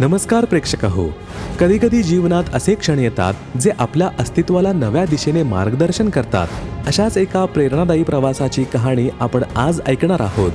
नमस्कार प्रेक्षक हो. कधीकधी जीवनात असे क्षण येतात जे आपल्या अस्तित्वाला नव्या दिशेने मार्गदर्शन करतात. अशाच एका प्रेरणादायी प्रवासाची कहाणी आपण आज ऐकणार आहोत.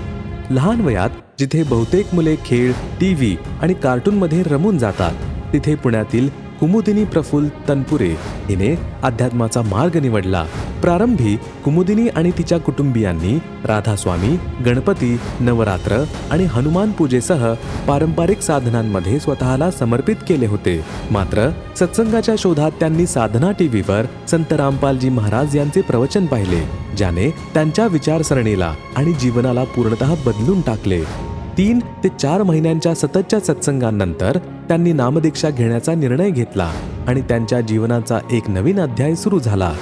लहान वयात जिथे बहुतेक मुले खेळ टी व्ही आणि कार्टूनमध्ये रमून जातात तिथे पुण्यातील कुमुदिनी प्रफुल्ल तनपुरे हिने अध्यात्माचा मार्ग निवडला. प्रारंभी कुमुदिनी आणि तिच्या कुटुंबियांनी राधास्वामी गणपती नवरात्र आणि हनुमान पूजेसह पारंपरिक साधनांमध्ये स्वतःला समर्पित केले होते. मात्र सत्संगाच्या शोधात त्यांनी साधना टीव्हीवर संत रामपालजी महाराज यांचे प्रवचन पाहिले ज्याने त्यांच्या विचारसरणीला आणि जीवनाला पूर्णतः बदलून टाकले. तीन ते चार महिन्यांच्या सततच्या सत्संगांनंतर त्यांनी नामदीक्षा घेण्याचा निर्णय घेतला आणि त्यांच्या जीवनाचा एक नवीन अध्याय सुरू झाला.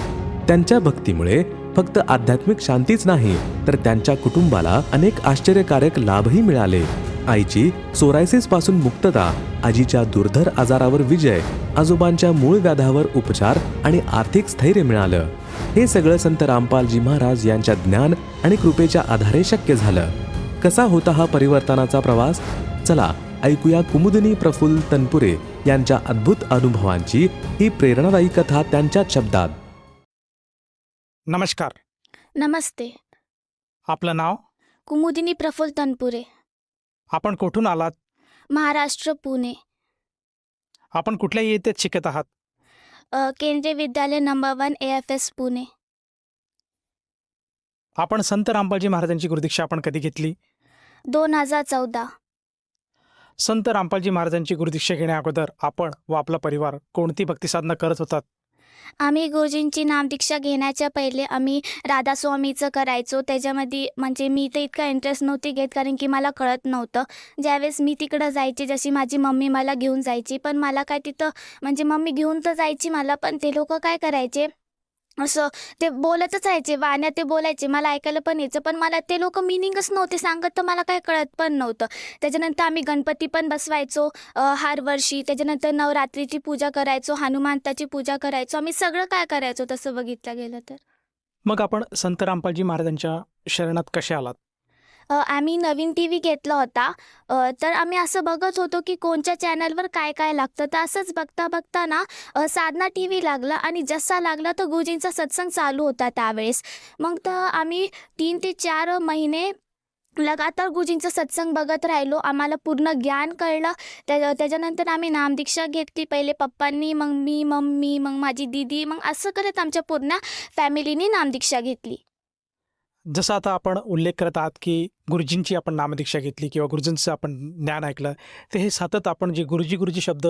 त्यांच्या भक्तीमुळे फक्त आध्यात्मिक शांतीच नाही तर त्यांच्या कुटुंबाला अनेक आश्चर्यकारक लाभही मिळाले. आईची सोरायसिसपासून मुक्तता आजीच्या दुर्धर आजारावर विजय आजोबांच्या मूळ व्याधावर उपचार आणि आर्थिक स्थैर्य मिळालं. हे सगळं संत रामपालजी महाराज यांच्या ज्ञान आणि कृपेच्या आधारे शक्य झालं. कसा होता हा परिवर्तनाचा प्रवास? चला ऐकूया कुमुदिनी प्रफुल्ल तनपुरे यांच्या अद्भुत अनुभवांची ही प्रेरणादायी कथा त्यांच्या शब्दात. नमस्कार. नमस्ते. आपलं नाव? कुमुदिनी प्रफुल्ल तनपुरे. आपण कुठून आलात? महाराष्ट्र पुणे. आपण कुठल्या येथेच शिकत आहात? अ, Kendriya Vidyalaya number one A F S Pune. आपण संत रामपालजी महाराजांची गुरुदीक्षा आपण कधी घेतली? दोन हजार चौदा. संत रामपालजी महाराजांची गुरुदीक्षा घेण्या अगोदर आपण व आपला परिवार कोणती भक्तिसाधना करत होतात? आम्ही गुरुजींची नामदीक्षा घेण्याच्या पहिले आम्ही राधास्वामीचं करायचो. त्याच्यामध्ये म्हणजे मी तर इतका इंटरेस्ट नव्हती घेत कारण की मला कळत नव्हतं. ज्यावेळेस मी तिकडं जायची जशी माझी मम्मी मला घेऊन जायची. पण मला काय तिथं म्हणजे मम्मी घेऊन तर जायची मला पण ते लोक काय करायचे? असं ते बोलतच राहायचे वाण्या ते बोलायचे मला ऐकायला पण यायचं पण मला ते लोक मिनिंगच नव्हते सांगत तर मला काय कळत पण नव्हतं. त्याच्यानंतर आम्ही गणपती पण बसवायचो हर वर्षी. त्याच्यानंतर नवरात्रीची पूजा करायचो हनुमंताची पूजा करायचो. आम्ही सगळं काय करायचो तसं बघितलं गेलं तर? मग आपण संत रामपालजी महाराजांच्या शरणात कसे आलात? आम्ही नवीन टी व्ही घेतला होता. तर आम्ही असं बघत होतो की कोणत्या चॅनलवर काय काय लागतं. तर असंच बघता बघता ना साधना टी व्ही लागला आणि जसा लागला तर गुरुजींचा सत्संग चालू होता त्यावेळेस. मग तर आम्ही तीन ते चार महिने लगातार गुरुजींचा सत्संग बघत राहिलो. आम्हाला पूर्ण ज्ञान कळलं. त्या त्याच्यानंतर आम्ही नामदीक्षा घेतली पहिले पप्पांनी मग मी मम्मी मग माझी दीदी मग असं करत आमच्या पूर्ण फॅमिलीने नामदीक्षा घेतली. जसं आता आपण उल्लेख करत आहात की गुरुजींची आपण नामदीक्षा घेतली किंवा गुरुजींचं आपण ज्ञान ऐकलं ते हे सतत आपण जे गुरुजी गुरुजी शब्द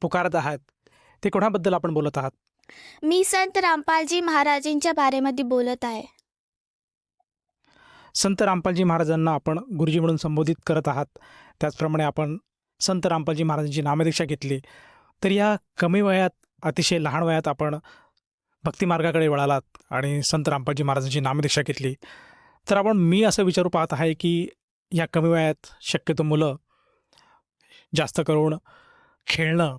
पुकारत आहात ते कोणाबद्दल आपण बोलत आहात? मी संत रामपालजी महाराजांच्या बारेमध्ये बोलत आहे. संत रामपालजी महाराजांना आपण गुरुजी म्हणून संबोधित करत आहात. त्याचप्रमाणे आपण संत रामपालजी महाराजांची नामदीक्षा घेतली. तर या कमी वयात अतिशय लहान वयात आपण भक्तिमार्गाकडे वळालात आणि संत रामपाजी महाराजांची नामदीक्षा घेतली. तर आपण मी असं विचारू पाहत आहे की या कमी वयात शक्यतो मुलं जास्त करून खेळणं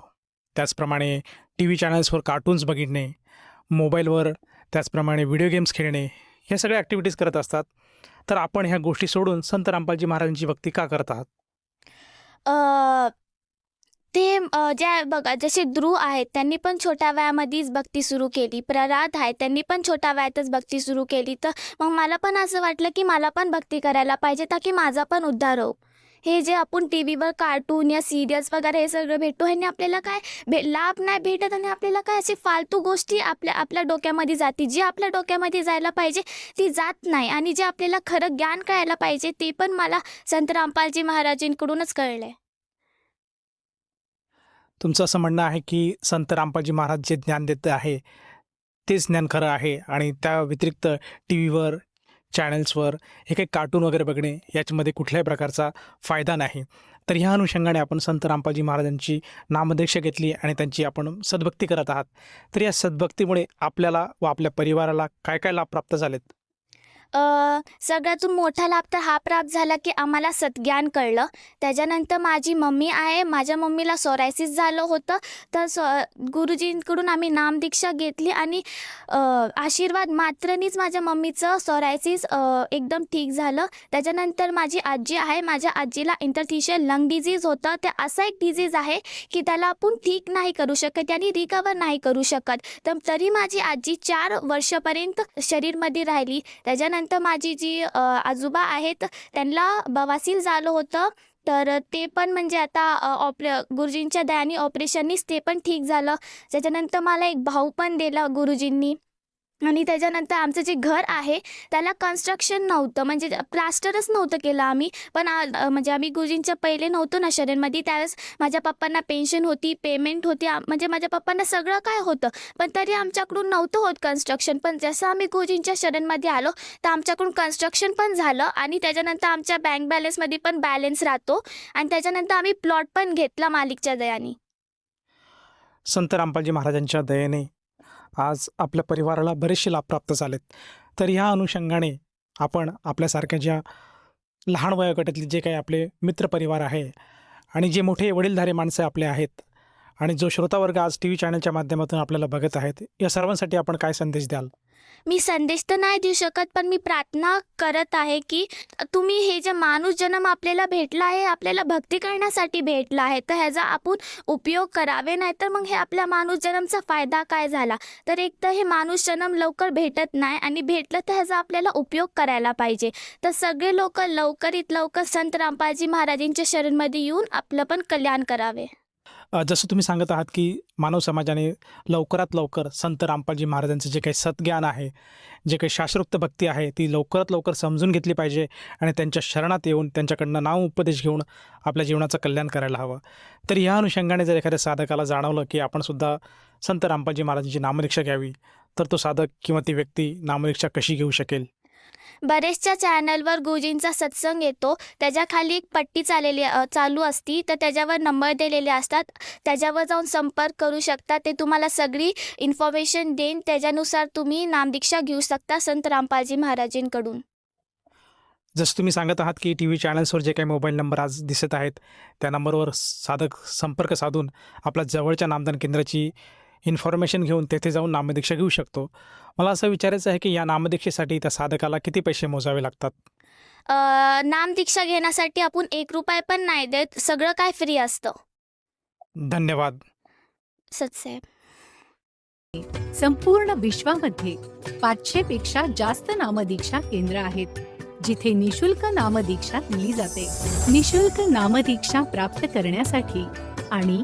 त्याचप्रमाणे टी व्ही चॅनल्सवर कार्टून्स बघितणे मोबाईलवर त्याचप्रमाणे व्हिडिओ गेम्स खेळणे ह्या सगळ्या ॲक्टिव्हिटीज करत असतात. तर आपण ह्या गोष्टी सोडून संत रामपालजी महाराजांची भक्ती का करत आहात ते ज्या बघा जसे ध्रुव आहेत त्यांनी पण छोट्या वयामध्येच भक्ती सुरू केली. प्रराध आहेत त्यांनी पण छोट्या वयातच भक्ती सुरू केली. तर मग मला पण असं वाटलं की मला पण भक्ती करायला पाहिजे ताकी माझा पण उद्धार हो हे जे आपण टी व्हीवर कार्टून या सिरियल्स वगैरे हे सगळं भेटतो ह्याने आपल्याला काय भे लाभ नाही भेटत आणि आपल्याला काय अशी फालतू गोष्टी आपल्या आपल्या डोक्यामध्ये जाते. जी आपल्या डोक्यामध्ये जायला पाहिजे ती जात नाही. आणि जे आपल्याला खरं ज्ञान कळायला पाहिजे ते पण मला संत रामपालजी महाराजांकडूनच आहे तुमचं असं म्हणणं आहे की संत रामपालजी महाराज जे ज्ञान देत आहे तेच ज्ञान खरं आहे आणि त्या व्यतिरिक्त टी व्हीवर चॅनल्सवर हे काही कार्टून वगैरे बघणे याच्यामध्ये कुठल्याही प्रकारचा फायदा नाही. तर ह्या अनुषंगाने आपण संत रामपालजी महाराजांची नामदीक्षा घेतली आणि त्यांची आपण सद्भक्ती करत आहात. तर या सद्भक्तीमुळे आपल्याला व आपल्या परिवाराला काय काय लाभ प्राप्त झालेत? सगळ्यातून मोठा लाभ तर हा प्राप्त झाला की आम्हाला सतज्ञान कळलं. त्याच्यानंतर माझी मम्मी आहे माझ्या मम्मीला सोरायसिस झालं होतं. तर सो गुरुजींकडून आम्ही नामदीक्षा घेतली आणि आशीर्वाद मात्रनीच माझ्या मम्मीचं सोरायसिस एकदम ठीक झालं. त्याच्यानंतर माझी आजी आहे माझ्या आजीला इंटरथिशियल लंग डिझीज होतं. ते असा एक डिझीज आहे की त्याला आपण ठीक नाही करू शकत आणि रिकवर नाही करू शकत. तर तरी माझी आजी चार वर्षापर्यंत शरीरमध्ये राहिली. त्याच्यानंतर माझी जी आजोबा आहेत त्यांना बवासील झालं होतं. तर ते पण म्हणजे आता ऑपरे गुरुजींच्या दयाने ऑपरेशननीच ते पण ठीक झालं. त्याच्यानंतर मला एक भाऊ पण दिला गुरुजींनी. आणि त्याच्यानंतर आमचं जे घर आहे त्याला कन्स्ट्रक्शन नव्हतं. म्हणजे प्लास्टरच नव्हतं केलं आम्ही. पण म्हणजे आम्ही गुरुजींच्या पहिले नव्हतो ना शरीरमध्ये त्यावेळेस माझ्या पप्पांना पेन्शन होती पेमेंट होती. म्हणजे माझ्या पप्पांना सगळं काय होतं. पण तरी आमच्याकडून नव्हतं होत कन्स्ट्रक्शन पण जसं आम्ही गुरुजींच्या शरणमध्ये आलो तर आमच्याकडून कन्स्ट्रक्शन पण झालं. आणि त्याच्यानंतर आमच्या बँक बॅलन्समध्ये पण बॅलन्स राहतो. आणि त्याच्यानंतर आम्ही प्लॉट पण घेतला मालिकच्या दयाने. संत रामपालजी महाराजांच्या दयेने. आज आपल्या परिवाराला बरेचसे लाभ प्राप्त झालेत. तर ह्या अनुषंगाने आपण आपल्यासारख्या ज्या लहान वयोगटातले जे काही आपले मित्रपरिवार आहे आणि जे मोठे वडीलधारे माणसं आपले आहेत आणि जो श्रोतावर्ग आज टी व्ही चॅनलच्या माध्यमातून आपल्याला बघत आहेत या सर्वांसाठी आपण काय संदेश द्याल? मी संदेश तर नाही देऊ शकत पण मी प्रार्थना करत आहे की तुम्ही हे जे माणूस जन्म आपल्याला भेटला आहे आपल्याला भक्ती करण्यासाठी भेटला आहे तर ह्याचा आपण उपयोग करावे. नाही तर मग हे आपल्या माणूस जन्मचा फायदा काय झाला? तर एक तर हे माणूस जन्म लवकर भेटत नाही आणि भेटलं तर ह्याचा आपल्याला उपयोग करायला पाहिजे. तर सगळे लोक लवकरीत लवकर संत रामपालजी महाराजांच्या शरणमध्ये येऊन आपलं पण कल्याण करावे. जसं तुम्ही सांगत आहात की मानव समाजाने लवकरात लवकर संत रामपालजी महाराजांचं जे काही सद्ज्ञान आहे जे काही शास्त्रोक्त भक्ती आहे ती लवकरात लवकर समजून घेतली पाहिजे आणि त्यांच्या शरणात येऊन त्यांच्याकडनं नाम उपदेश घेऊन आपल्या जीवनाचं कल्याण करायला हवं. तर या अनुषंगाने जर एखाद्या साधकाला जाणवलं की आपण सुद्धा संत रामपालजी महाराजांची नामदीक्षा घ्यावी तर तो साधक किंवा ती व्यक्ती नामदीक्षा कशी घेऊ शकेल? बरेचशा चॅनलवर गुरुजींचा सत्संग येतो. त्याच्याखाली एक पट्टी चाललेली चालू असती. तर त्याच्यावर नंबर दिलेले असतात. त्याच्यावर जाऊन संपर्क करू शकता. ते तुम्हाला सगळी इन्फॉर्मेशन देईन. त्याच्यानुसार तुम्ही नामदीक्षा घेऊ शकता संत रामपालजी महाराजांकडून. जसं तुम्ही सांगत आहात की टी व्ही चॅनल्सवर जे काही मोबाईल नंबर आज दिसत आहेत त्या नंबरवर साधक संपर्क साधून आपल्या जवळच्या नामदान केंद्राची इन्फॉर्मेशन घेऊन तेथे जाऊन नामदीक्षा घेऊ शकतो. मला असं विचारायचं आहे की या नामदीक्षेसाठी त्या साधकाला किती पैसे मोजावे लागतात? अ, नामदीक्षा घेण्यासाठी आपण एक रुपये पण नाही देत. सगळं काय फ्री असतं? धन्यवाद. संपूर्ण विश्वामध्ये पाचशे पेक्षा जास्त नामदीक्षा केंद्र आहेत जिथे निशुल्क नामदीक्षा दिली जाते. निशुल्क नामदीक्षा प्राप्त करण्यासाठी आणि